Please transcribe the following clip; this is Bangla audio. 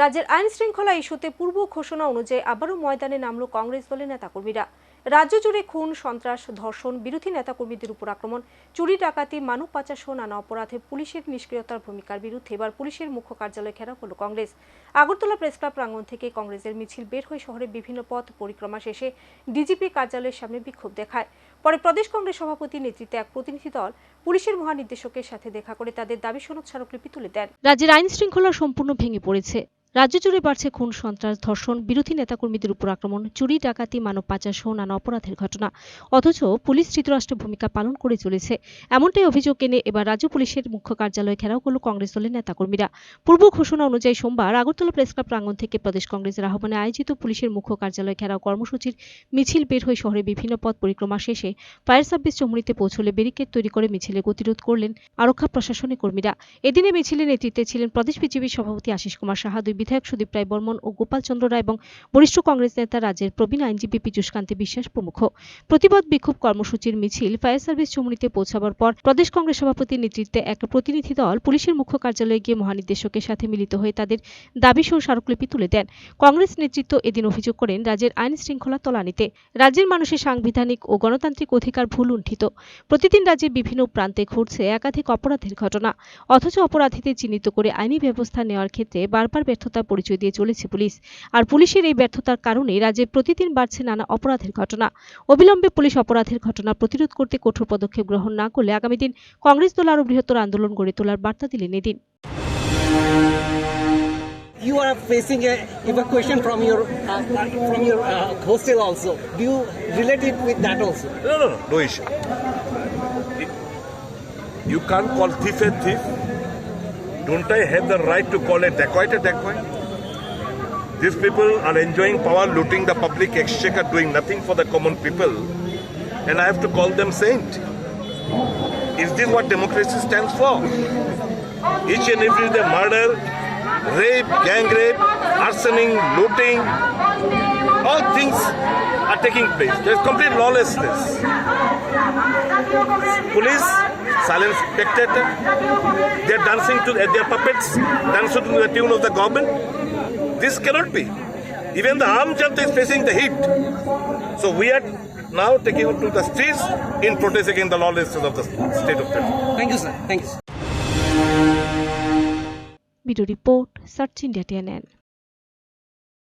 রাজ্যের আইন শৃঙ্খলা ইস্যুতে পূর্ব ঘোষণা অনুযায়ী আবারও ময়দানে নামল কংগ্রেস দলের নেতাকর্মীরা। রাজ্য জুড়ে খুন, সন্ত্রাস, ধর্ষণ, বিরোধী নেতাকর্মীদের উপর আক্রমণ, চুরি, ডাকাতি, মানব পাচার সহ নানা অপরাধে পুলিশের নিষ্ক্রিয়তার ভূমিকার বিরুদ্ধে এবার পুলিশের মুখ্য কার্যালয় ঘেরাও হল কংগ্রেস। আগরতলা প্রেস ক্লাব প্রাঙ্গণ থেকে কংগ্রেসের মিছিল বের হয়ে শহরের বিভিন্ন পথ পরিক্রমা শেষে ডিজিপি কার্যালয়ের সামনে বিক্ষোভ দেখায়। পরে প্রদেশ কংগ্রেস সভাপতির নেতৃত্বে এক প্রতিনিধি দল পুলিশের মহানির্দেশকের সাথে দেখা করে তাদের দাবি সনদ স্মারকলিপি তুলে দেন। রাজ্যের আইন শৃঙ্খলা সম্পূর্ণ ভেঙে পড়েছে। রাজ্য জুড়ে বাড়ছে খুন, সন্ত্রাস, ধর্ষণ, বিরোধী নেতাকর্মীদের উপর আক্রমণ, চুরি, ডাকাতি, মানব পাচার সহ নানা অপরাধের ঘটনা। অথচ পুলিশ ধৃতরাষ্ট্র ভূমিকা পালন করে চলেছে। এমনটাই অভিযোগ এনে এবার রাজ্য পুলিশের মুখ্য কার্যালয় ঘেরাও করল কংগ্রেস দলের নেতাকর্মীরা। পূর্ব ঘোষণা অনুযায়ী সোমবার আগরতলা প্রেস ক্লাব প্রাঙ্গণ থেকে প্রদেশ কংগ্রেসের আহ্বানে আয়োজিত পুলিশের মুখ্য কার্যালয় ঘেরাও কর্মসূচির মিছিল বের হয়ে শহরে বিভিন্ন পথ পরিক্রমা শেষে ফায়ার সার্ভিস চমুনিতে পৌঁছলে ব্যারিকেড তৈরি করে মিছিলে গতিরোধ করলেন আরক্ষা প্রশাসনের কর্মীরা। এদিনে মিছিলের নেতৃত্বে ছিলেন প্রদেশ বিজেপির সভাপতি আশিস কুমার সাহা, দুই বিধায়ক সুদীপ রায় বর্মন ও গোপাল চন্দ্র রায় এবং বরিষ্ঠ কংগ্রেস নেতা রাজ্যের প্রবীণ আইনজীবী পীযূষ কান্তি বিশ্বাস প্রমুখ। প্রতিবাদ বিক্ষোভ কর্মসূচির মিছিল, ফায়ার সার্ভিস চমুনিতে পৌঁছাবার পর প্রদেশ কংগ্রেস সভাপতির নেতৃত্বে এক প্রতিনিধি দল পুলিশের মুখ্য কার্যালয়ে গিয়ে মহানির্দেশকের সাথে মিলিত হয়ে তাদের দাবি সহ স্মারকলিপি তুলে দেন। কংগ্রেস নেতৃত্ব এদিন অভিযোগ করেন, রাজ্যের আইন শৃঙ্খলা তলানিতে রাজ্যের মানুষের সাংবিধানিক ও গণতান্ত্রিক অধিকার ভুল লুণ্ঠিত। প্রতিদিন রাজ্যের বিভিন্ন প্রান্তে ঘটছে একাধিক অপরাধের ঘটনা। অথচ অপরাধীদের চিহ্নিত করে আইনি ব্যবস্থা নেওয়ার ক্ষেত্রে বারবার ব্যর্থতার পরিচয় দিয়ে চলেছে পুলিশ আর পুলিশের এই ব্যর্থতার কারণে রাজ্যে প্রতিদিন বাড়ছে নানা অপরাধের ঘটনা অবিলম্বে পুলিশ অপরাধের ঘটনা প্রতিরোধ করতে কঠোর পদক্ষেপ গ্রহণ না করলে আগামী দিন কংগ্রেস দল আরও বৃহত্তর আন্দোলন গড়ে তোলার বার্তা দিলেন এদিন you are facing a evacuation from your uh, from your uh, hostel also. Do you relate it with that also? No, no, no, no issue. You can't call thief a thief. Don't I have the right to call a dacoit a dacoit? These people are enjoying power, looting the public exchequer, doing nothing for the common people, and I have to call them saint. Is this what democracy stands for? Each and every day, murder, rape, gang rape, arsoning, looting, all things are taking place. There is complete lawlessness. Police, silent spectator, they are dancing to their puppets, dancing to the tune of the government. This cannot be. Even the armed janta is facing the heat. So we are now taking to the streets in protest against the lawlessness of the state of Kerala. Thank you, sir. Thank you. Video report, Search India TNN.